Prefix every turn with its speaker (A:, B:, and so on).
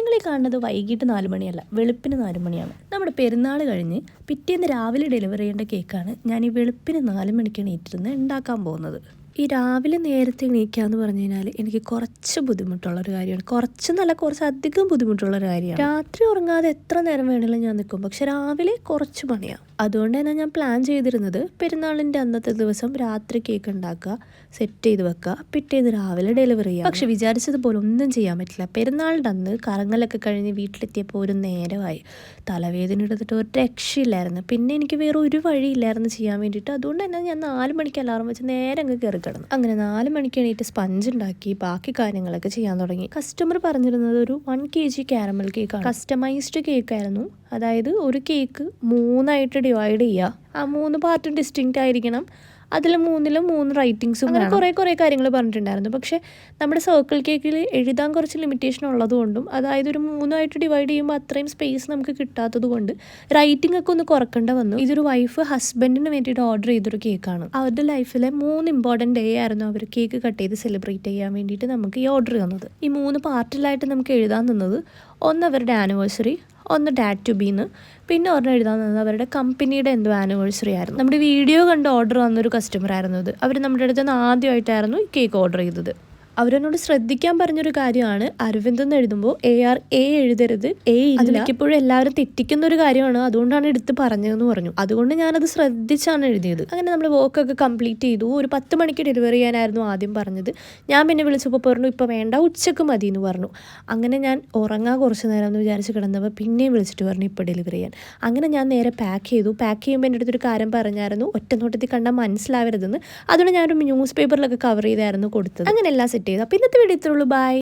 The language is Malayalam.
A: നിങ്ങൾ കാണുന്നത് വൈകിട്ട് നാല് മണിയല്ല വെളുപ്പിന് നാല് മണിയാണ്. നമ്മുടെ പെരുന്നാൾ കഴിഞ്ഞ് പിറ്റേന്ന് രാവിലെ ഡെലിവറി ചെയ്യേണ്ട കേക്കാണ് ഞാൻ ഈ വെളുപ്പിന് നാല് മണിക്ക് എണീറ്റിരുന്ന് ഉണ്ടാക്കാൻ പോകുന്നത്. ഈ രാവിലെ നേരത്തെ എണീക്കുക എന്ന് പറഞ്ഞു കഴിഞ്ഞാൽ എനിക്ക് കുറച്ച് ബുദ്ധിമുട്ടുള്ള ഒരു കാര്യമാണ്. കുറച്ച് നല്ല കുറച്ച് അധികം ബുദ്ധിമുട്ടുള്ള ഒരു കാര്യമാണ്. രാത്രി ഉറങ്ങാതെ എത്ര നേരം വേണമെങ്കിലും ഞാൻ നിൽക്കും. പക്ഷെ രാവിലെ കുറച്ച് പണിയാണ് അതുകൊണ്ട് തന്നെ ഞാൻ പ്ലാൻ ചെയ്തിരുന്നത് പെരുന്നാളിന്റെ അന്നത്തെ ദിവസം രാത്രി കേക്ക് ഉണ്ടാക്കുക സെറ്റ് ചെയ്ത് വെക്കുക പിറ്റേന്ന് രാവിലെ ഡെലിവറി ചെയ്യുക പക്ഷെ വിചാരിച്ചതുപോലെ ഒന്നും ചെയ്യാൻ പറ്റില്ല. പെരുന്നാളിന്റെ അന്ന് കറങ്ങലൊക്കെ കഴിഞ്ഞ് വീട്ടിലെത്തിയപ്പോൾ ഒരു നേരമായി. തലവേദന എടുത്തിട്ട് ഒരു രക്ഷയില്ലായിരുന്നു. പിന്നെ എനിക്ക് വേറെ ഒരു വഴിയില്ലായിരുന്നു ചെയ്യാൻ വേണ്ടിയിട്ട്. അതുകൊണ്ട് തന്നെ ഞാൻ നാല് മണിക്ക് അലാറം വെച്ച് നേരെ അങ്ങ് കയറി കിടന്നു. അങ്ങനെ നാല് മണിക്ക് എണീറ്റ് സ്പഞ്ച് ഉണ്ടാക്കി ബാക്കി കാര്യങ്ങളൊക്കെ ചെയ്യാൻ തുടങ്ങി. കസ്റ്റമർ പറഞ്ഞിരുന്നത് ഒരു വൺ കെ ജി കാരമൽ കേക്കാണ് കസ്റ്റമൈസ്ഡ് കേക്കായിരുന്നു അതായത് ഒരു കേക്ക് മൂന്നായിട്ട് ഡിവൈഡ് ചെയ്യുക ആ മൂന്ന് പാർട്ടും ഡിസ്റ്റിങ്ക്റ്റ് ആയിരിക്കണം. അതിൽ മൂന്നിലും മൂന്ന് റൈറ്റിങ്സും അങ്ങനെ കുറേ കുറേ കാര്യങ്ങൾ പറഞ്ഞിട്ടുണ്ടായിരുന്നു. പക്ഷേ നമ്മുടെ സർക്കിൾ കേക്കിൽ എഴുതാൻ കുറച്ച് ലിമിറ്റേഷൻ ഉള്ളതുകൊണ്ടും അതായത് ഒരു മൂന്നായിട്ട് ഡിവൈഡ് ചെയ്യുമ്പോൾ അത്രയും സ്പേസ് നമുക്ക് കിട്ടാത്തത് കൊണ്ട് റൈറ്റിംഗ് ഒക്കെ ഒന്ന് കുറക്കേണ്ട വന്നു. ഇതൊരു വൈഫ് ഹസ്ബൻഡിന് വേണ്ടിയിട്ട് ഓർഡർ ചെയ്തൊരു കേക്കാണ്. അവരുടെ ലൈഫിലെ മൂന്ന് ഇമ്പോർട്ടന്റ് ഡേ ആയിരുന്നു അവർ കേക്ക് കട്ട് ചെയ്ത് സെലിബ്രേറ്റ് ചെയ്യാൻ വേണ്ടിയിട്ട് നമുക്ക് ഈ ഓർഡർ തന്നത്. ഈ മൂന്ന് പാർട്ടിലായിട്ട് നമുക്ക് എഴുതാൻ തന്നത് ഒന്ന് അവരുടെ ആനിവേഴ്സറി ഒന്ന് ഡാറ്റ് ടു ബീന്ന് പിന്നെ ഒരെണ്ണം എഴുതാൻ തന്നത് അവരുടെ കമ്പനിയുടെ എന്തോ ആനിവേഴ്സറി ആയിരുന്നു. നമ്മുടെ വീഡിയോ കണ്ട് ഓർഡർ വന്നൊരു കസ്റ്റമർ ആയിരുന്നു അത് അവർ നമ്മുടെ അടുത്ത് നിന്ന് ആദ്യമായിട്ടായിരുന്നു കേക്ക് ഓർഡർ ചെയ്തത്. അവരെന്നോട് ശ്രദ്ധിക്കാൻ പറഞ്ഞൊരു കാര്യമാണ്. അരവിന്ദ് എന്ന് എഴുതുമ്പോൾ എ ആർ എ എഴുതരുത്. എ അതിലേക്കിപ്പോഴും എല്ലാവരും തെറ്റിക്കുന്ന ഒരു കാര്യമാണ്. അതുകൊണ്ടാണ് എടുത്ത് പറഞ്ഞതെന്ന് പറഞ്ഞു. അതുകൊണ്ട് ഞാനത് ശ്രദ്ധിച്ചാണ് എഴുതിയത്. അങ്ങനെ നമ്മൾ വർക്കൊക്കെ കംപ്ലീറ്റ് ചെയ്തു. ഒരു പത്ത് മണിക്ക് ഡെലിവറി ചെയ്യാനായിരുന്നു ആദ്യം പറഞ്ഞത്. ഞാൻ പിന്നെ വിളിച്ചപ്പോൾ പറഞ്ഞു ഇപ്പോൾ വേണ്ട ഉച്ചയ്ക്ക് മതി എന്ന് പറഞ്ഞു. അങ്ങനെ ഞാൻ ഉറങ്ങാൻ കുറച്ച് നേരം എന്ന് വിചാരിച്ച് കിടന്നപ്പോൾ പിന്നെയും വിളിച്ചിട്ട് പറഞ്ഞു ഇപ്പോൾ ഡെലിവറി ചെയ്യാൻ. അങ്ങനെ ഞാൻ നേരെ പാക്ക് ചെയ്തു. പാക്ക് ചെയ്യുമ്പോൾ എന്റെ അടുത്തൊരു കാര്യം പറഞ്ഞായിരുന്നു. ഒറ്റ നോട്ടത്തിൽ കണ്ടാൽ മനസ്സിലാവരുതെന്ന്. അതുകൊണ്ട് ഞാനൊരു ന്യൂസ് പേപ്പറിലൊക്കെ കവർ ചെയ്തായിരുന്നു കൊടുത്തത്. അങ്ങനെ എല്ലാം സെറ്റ് ചെയ്തു. അപ്പോൾ ഇന്നത്തെ വീഡിയോ ഇത്രയുള്ളൂ ബൈ